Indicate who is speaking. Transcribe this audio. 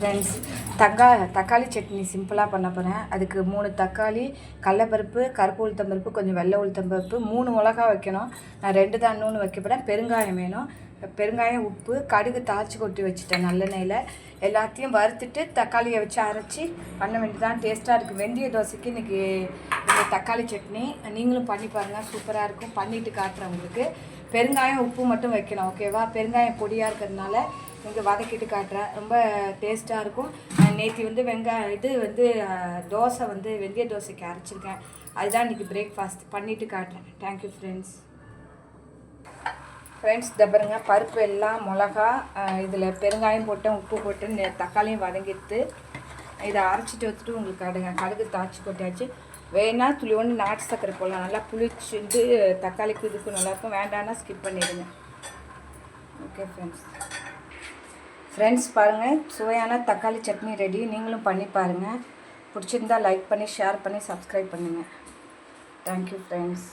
Speaker 1: Friends தக்கா தக்காளி சட்னி சிம்பிளாக பண்ண போகிறேன் அதுக்கு மூணு தக்காளி கடலப்பருப்பு கருப்பு உளுத்தம்பருப்பு கொஞ்சம் வெள்ளை உளுத்தம்பருப்பு மூணு மிளகா வைக்கணும். நான் ரெண்டு தான் இன்னொன்று வைக்க போகிறேன் பெருங்காயம் வேணும். பெருங்காயம் உப்பு கடுகு தாய்ச்சி கொட்டி வச்சுட்டேன் நல்லெண்ணெயில். எல்லாத்தையும் வறுத்துட்டு தக்காளியை வச்சு அரைச்சி பண்ண வேண்டியதான் டேஸ்ட்டாக இருக்குது வெந்தய தோசைக்கு இன்றைக்கி இந்த தக்காளி சட்னி. நீங்களும் பண்ணி பாருங்கள் சூப்பராக இருக்கும். பண்ணிட்டு காட்டுறேன் உங்களுக்கு. பெருங்காயம் உப்பு மட்டும் வைக்கணும். ஓகேவா பெருங்காயம் பொடியாக இருக்கிறதுனால கொஞ்சம் வதக்கிட்டு காட்டுறேன். ரொம்ப டேஸ்ட்டாக இருக்கும். நேற்று வந்து வெங்காயம் இது வந்து தோசை வந்து வெந்தய தோசைக்கு அரைச்சிருக்கேன். அதுதான் இன்றைக்கி பிரேக்ஃபாஸ்ட் பண்ணிவிட்டு காட்டுறேன். தேங்க்யூ ஃப்ரெண்ட்ஸ் ஃப்ரெண்ட்ஸ் இந்த பாருங்க. பருப்பு எல்லாம் மிளகா இதில் பெருங்காயம் போட்டேன் உப்பு போட்டு தக்காளியும் வதங்கிட்டு இதை அரைச்சிட்டு வச்சுட்டு உங்களுக்கு கடுங்க கடுகு தாச்சி கொட்டாச்சு வேணால் துளி ஒன்று நாட்டு சக்கரை போடலாம். நல்லா புளிச்சுட்டு தக்காளிக்கு இதுக்கும் நல்லாயிருக்கும் வேண்டாம்னா ஸ்கிப் பண்ணிடுங்க. ஓகே ஃப்ரெண்ட்ஸ் ஃப்ரெண்ட்ஸ் பாருங்கள் சுவையான தக்காளி சட்னி ரெடி நீங்களும் பண்ணி பாருங்கள் பிடிச்சிருந்தா லைக் பண்ணி ஷேர் பண்ணி சப்ஸ்கிரைப் பண்ணுங்கள் தேங்க்யூ ஃப்ரெண்ட்ஸ்